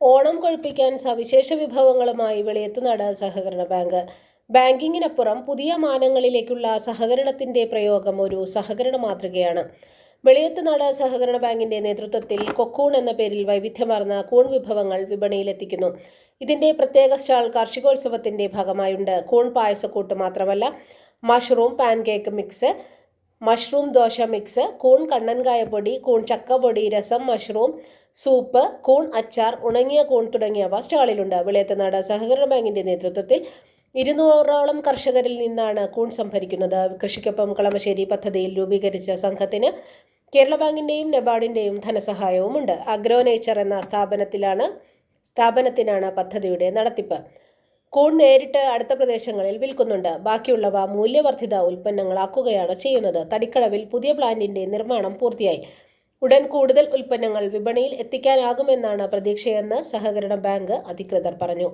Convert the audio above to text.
ഓണം കൊഴുപ്പിക്കാൻ സവിശേഷ വിഭവങ്ങളുമായി വെളിയത്തുനാട് സഹകരണ ബാങ്ക്. ബാങ്കിങ്ങിനപ്പുറം പുതിയ മാനങ്ങളിലേക്കുള്ള സഹകരണത്തിന്റെ പ്രയോഗം ഒരു സഹകരണ മാതൃകയാണ്. വെളിയത്തുനാട് സഹകരണ ബാങ്കിന്റെ നേതൃത്വത്തിൽ കൊക്കൂൺ എന്ന പേരിൽ വൈവിധ്യമാർന്ന കൂൺ വിഭവങ്ങൾ വിപണിയിലെത്തിക്കുന്നു. ഇതിന്റെ പ്രത്യേക സ്റ്റാൾ കാർഷികോത്സവത്തിന്റെ ഭാഗമായുണ്ട്. കൂൺ പായസക്കൂട്ട് മാത്രമല്ല mushroom pancake mix mushroom dosa mix കൂൺ കണ്ണൻകായ പൊടി കൂൺ ചക്കപ്പൊടി രസം മഷ്റൂം സൂപ്പ് കൂൺ അച്ചാർ ഉണങ്ങിയ കൂൺ തുടങ്ങിയവ സ്റ്റാളിലുണ്ട്. വിളയത്തനാട് സഹകരണ ബാങ്കിന്റെ നേതൃത്വത്തിൽ ഇരുന്നൂറോളം കർഷകരിൽ നിന്നാണ് കൂൺ സംഭരിക്കുന്നത്. കൃഷിക്കൊപ്പം കളമശ്ശേരി പദ്ധതിയിൽ രൂപീകരിച്ച സംഘത്തിന് കേരള ബാങ്കിന്റെയും നെബാഡിന്റെയും ധനസഹായവുമുണ്ട്. അഗ്രോ നേച്ചർ എന്ന സ്ഥാപനത്തിലാണ് സ്ഥാപനത്തിനാണ് പദ്ധതിയുടെ നടത്തിപ്പ്. കൂൺ നേരിട്ട് അടുത്ത പ്രദേശങ്ങളിൽ വിൽക്കുന്നുണ്ട്. ബാക്കിയുള്ളവ മൂല്യവർദ്ധിത ഉൽപ്പന്നങ്ങളാക്കുകയാണ് ചെയ്യുന്നത്. തടിക്കടവിൽ പുതിയ പ്ലാന്റിന്റെ നിർമ്മാണം പൂർത്തിയായി. ഉടൻ കൂടുതൽ ഉൽപ്പന്നങ്ങൾ വിപണിയിൽ എത്തിക്കാനാകുമെന്നാണ് പ്രതീക്ഷയെന്ന് സഹകരണ ബാങ്ക് അധികൃതർ പറഞ്ഞു.